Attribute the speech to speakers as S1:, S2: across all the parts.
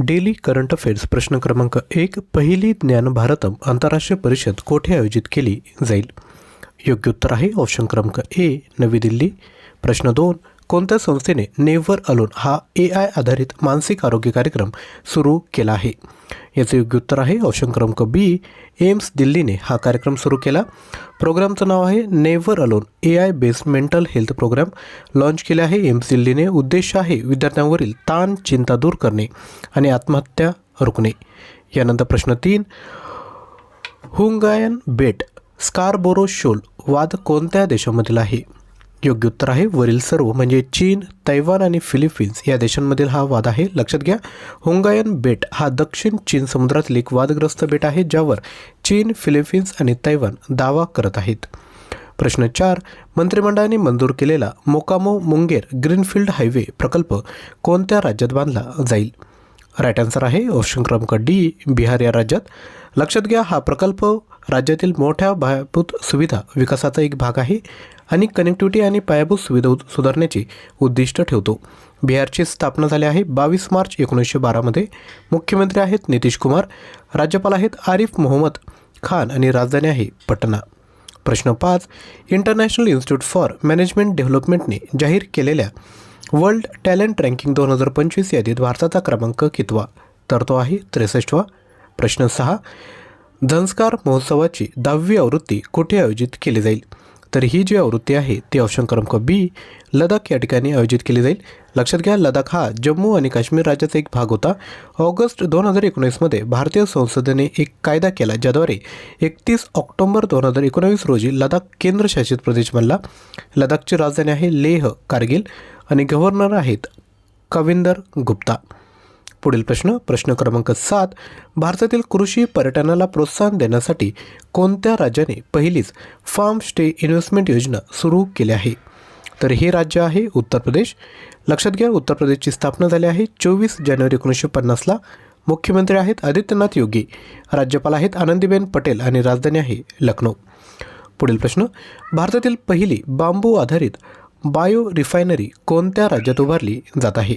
S1: Daily current affairs प्रश्न क्रमांक एक पहिली ज्ञान भारतम आंतरराष्ट्रीय परिषद कोठे आयोजित केली जाईल? योग्य उत्तर आहे ऑप्शन क्रमांक ए नवी दिल्ली. प्रश्न दोन कोणत्या संस्थेने नेव्हर अलोन हा ए आय आधारित मानसिक आरोग्य कार्यक्रम सुरू केला आहे? याचे योग्य उत्तर आहे ऑप्शन क्रमांक बी एम्स दिल्लीने हा कार्यक्रम सुरू केला. प्रोग्रामचं नाव आहे never alone A I based mental health program launch केले आहे. एम्स दिल्लीने. उद्देश आहे विद्यार्थ्यांवरील ताण चिंता दूर करणे आणि आत्महत्या रोखणे. यानंतर प्रश्न तीन. हुंगायन बेट स्कारबोरो शोल वाद कोणत्या देशामधील आहे? योग्य उत्तर आहे. वरील सर्व म्हणजे चीन तैवान आणि फिलिपिन्स या देशांमधील हा वाद आहे. लक्षात घ्या हुंगायन बेट हा दक्षिण चीन समुद्रातील एक वादग्रस्त बेट आहे ज्यावर चीन फिलिपिन्स आणि तैवान दावा करत आहेत. प्रश्न चार मंत्रिमंडळाने मंजूर केलेला मोकामो मुंगेर ग्रीनफील्ड हायवे प्रकल्प कोणत्या राज्यात बांधला जाईल? राईट आन्सर आहे ऑप्शन क्रमांक डी बिहार या राज्यात. लक्षात घ्या हा प्रकल्प राज्यातील मोठ्या पायाभूत सुविधा विकासाचा एक भाग आहे. आणि कनेक्टिव्हिटी आणि पायाभूत सुविधा उद- सुधारण्याचे उद्दिष्ट ठेवतो. बिहारची स्थापना झाली आहे बावीस मार्च एकोणीसशे बारामध्ये मुख्यमंत्री आहेत नितीश कुमार राज्यपाल आहेत आरिफ मोहम्मद खान आणि राजधानी आहे पटना. प्रश्न पाच इंटरनॅशनल इन्स्टिट्यूट फॉर मॅनेजमेंट डेव्हलपमेंटने जाहीर केलेल्या वर्ल्ड टॅलेंट रँकिंग दोन हजार पंचवीस यादीत भारताचा क्रमांक कितवा? तर तो आहे त्रेसष्टवा. प्रश्न सहा झंस्कार महोत्सवाची दहावी आवृत्ती कुठे आयोजित केली जाईल? तर ही जी आवृत्ती आहे ती ऑप्शन क्रमांक बी लडाख या ठिकाणी आयोजित केली जाईल. लक्षात घ्या लडाख हा जम्मू आणि काश्मीर राज्याचा एक भाग होता. ऑगस्ट दोन हजार एकोणीसमध्ये भारतीय संसदेने एक कायदा केला ज्याद्वारे एकतीस ऑक्टोबर दोन हजार एकोणावीस रोजी लडाख केंद्रशासित प्रदेश बनला. लडाखची राजधानी आहे लेह कारगिल आणि गव्हर्नर आहेत कविंदर गुप्ता. पुढील प्रश्न प्रश्न क्रमांक सात भारतातील कृषी पर्यटनाला प्रोत्साहन देण्यासाठी कोणत्या राज्याने पहिलीच फार्म स्टे इन्व्हेस्टमेंट योजना सुरू केली आहे? तर हे राज्य आहे उत्तर प्रदेश. लक्षात घ्या उत्तर प्रदेशची स्थापना झाली आहे चोवीस जानेवारी एकोणीसशे पन्नासला. मुख्यमंत्री आहेत आदित्यनाथ योगी. राज्यपाल आहेत आनंदीबेन पटेल आणि राजधानी आहे लखनौ. पुढील प्रश्न भारतातील पहिली बांबू आधारित बायो रिफायनरी कोणत्या राज्यात उभारली जात आहे?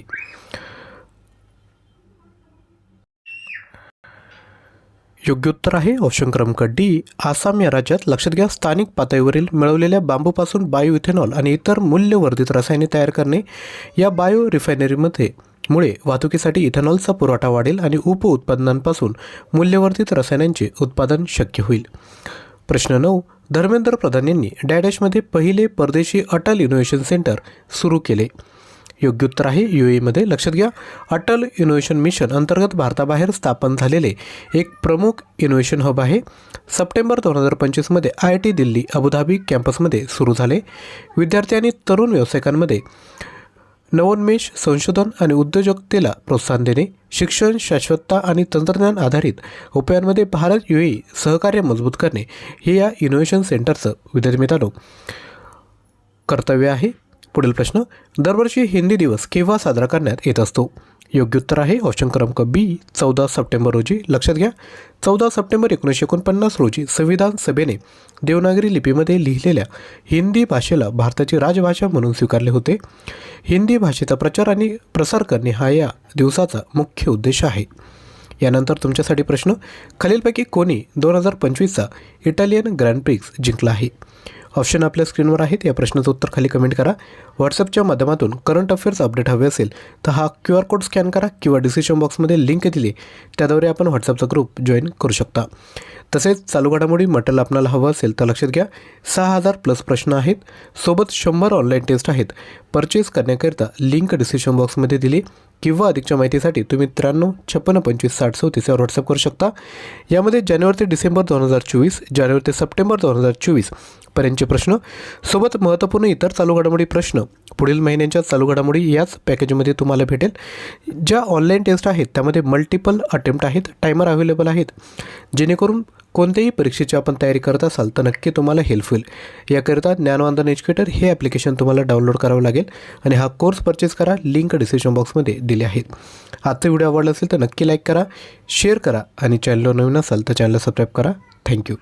S1: योग्य उत्तर आहे. ऑप्शन क्रमांक डी आसाम या राज्यात लक्षात घ्या स्थानिक पातळीवरील मिळवलेल्या बांबूपासून बायो इथेनॉल आणि इतर मूल्यवर्धित रसायने तयार करणे या बायो रिफायनरीमध्ये मुळे वाहतुकीसाठी इथेनॉलचा पुरवठा वाढेल आणि उप उत्पादनांपासून मूल्यवर्धित रसायनांचे उत्पादन शक्य होईल. प्रश्न नऊ. धर्मेंद्र प्रधान यांनी डॅडॅशमध्ये पहिले परदेशी अटल इनोव्हेशन सेंटर सुरू केले. योग्य उत्तर आहे यू एमध्ये लक्षात घ्या. अटल इनोव्हेशन मिशन अंतर्गत भारताबाहेर स्थापन झालेले एक प्रमुख इनोव्हेशन हब आहे. सप्टेंबर दोन हजार पंचवीसमध्ये I I T Delhi Abu Dhabi कॅम्पसमध्ये सुरू झाले. विद्यार्थी आणि तरुण व्यावसायिकांमध्ये नवोन्मेष संशोधन आणि उद्योजकतेला प्रोत्साहन देणे शिक्षण शाश्वतता आणि तंत्रज्ञान आधारित उपायांमध्ये भारत यू सहकार्य मजबूत करणे हे या इनोव्हेशन सेंटरचं विद्यार्थी मित्रांनो कर्तव्य आहे. पुढील प्रश्न दरवर्षी हिंदी दिवस केव्हा साजरा करण्यात येत असतो? योग्य उत्तर आहे ऑप्शन क्रमांक बी चौदा सप्टेंबर रोजी. लक्षात घ्या चौदा सप्टेंबर एकोणीसशे एकोणपन्नास रोजी संविधान सभेने देवनागरी लिपीमध्ये लिहिलेल्या हिंदी भाषेला भारताची राजभाषा म्हणून स्वीकारले होते. हिंदी भाषेचा प्रचार आणि प्रसार करणे हा या दिवसाचा मुख्य उद्देश आहे. यानंतर तुमच्यासाठी प्रश्न खालीलपैकी कोणी दोन हजार पंचवीसचा इटालियन ग्रँड प्रिक्स जिंकला आहे? ऑप्शन आपल्या स्क्रीनवर आहेत. या प्रश्नाचं उत्तर खाली कमेंट करा. व्हॉट्सअपच्या माध्यमातून करंट अफेअर्स अपडेट हवे असेल तर हा क्यू आर कोड स्कॅन करा किंवा डिस्क्रिप्शन बॉक्समध्ये लिंक दिली त्याद्वारे आपण व्हॉट्सअपचा ग्रुप जॉईन करू शकता. तसेच चालू घडामोडी मटेरियल आपणाला हवं असेल तर लक्षात घ्या. सहा हजार प्लस प्रश्न आहेत. सोबत शंभर ऑनलाईन टेस्ट आहेत. परचेस करण्याकरिता लिंक डिस्क्रिप्शन बॉक्समध्ये दिली. किंवा अधिकच्या माहितीसाठी तुम्ही त्र्याण्णव छप्पन्न पंचवीस साठ चौतीस यावर व्हॉट्सअप करू शकता. यामध्ये जानेवारी ते डिसेंबर दोन हजार चोवीस जानेवारी ते सप्टेंबर दोन हजार चोवीस पर्यंतचे प्रश्न सोबत महत्त्वपूर्ण इतर चालू घडामोडी प्रश्न पुढील महिन्यांच्या चालू घडामोडी याच पॅकेजमध्ये तुम्हाला भेटेल. ज्या ऑनलाईन टेस्ट आहेत त्यामध्ये मल्टिपल अटेम्प्ट आहेत टायमर अवेलेबल आहेत. जेणेकरून कोणत्याही परीक्षेची आपण तयारी करत असाल तर नक्की तुम्हाला हेल्प होईल. याकरिता ज्ञानवंदन एज्युकेटर हे ॲप्लिकेशन तुम्हाला डाउनलोड करावं लागेल आणि हा कोर्स परचेस करा. लिंक डिस्क्रिप्शन बॉक्समध्ये दिले आहेत. आजचा व्हिडिओ आवडला असेल तर नक्की लाईक करा शेअर करा आणि चॅनलवर नवीन असाल तर चॅनलला सबस्क्राईब करा. थँक्यू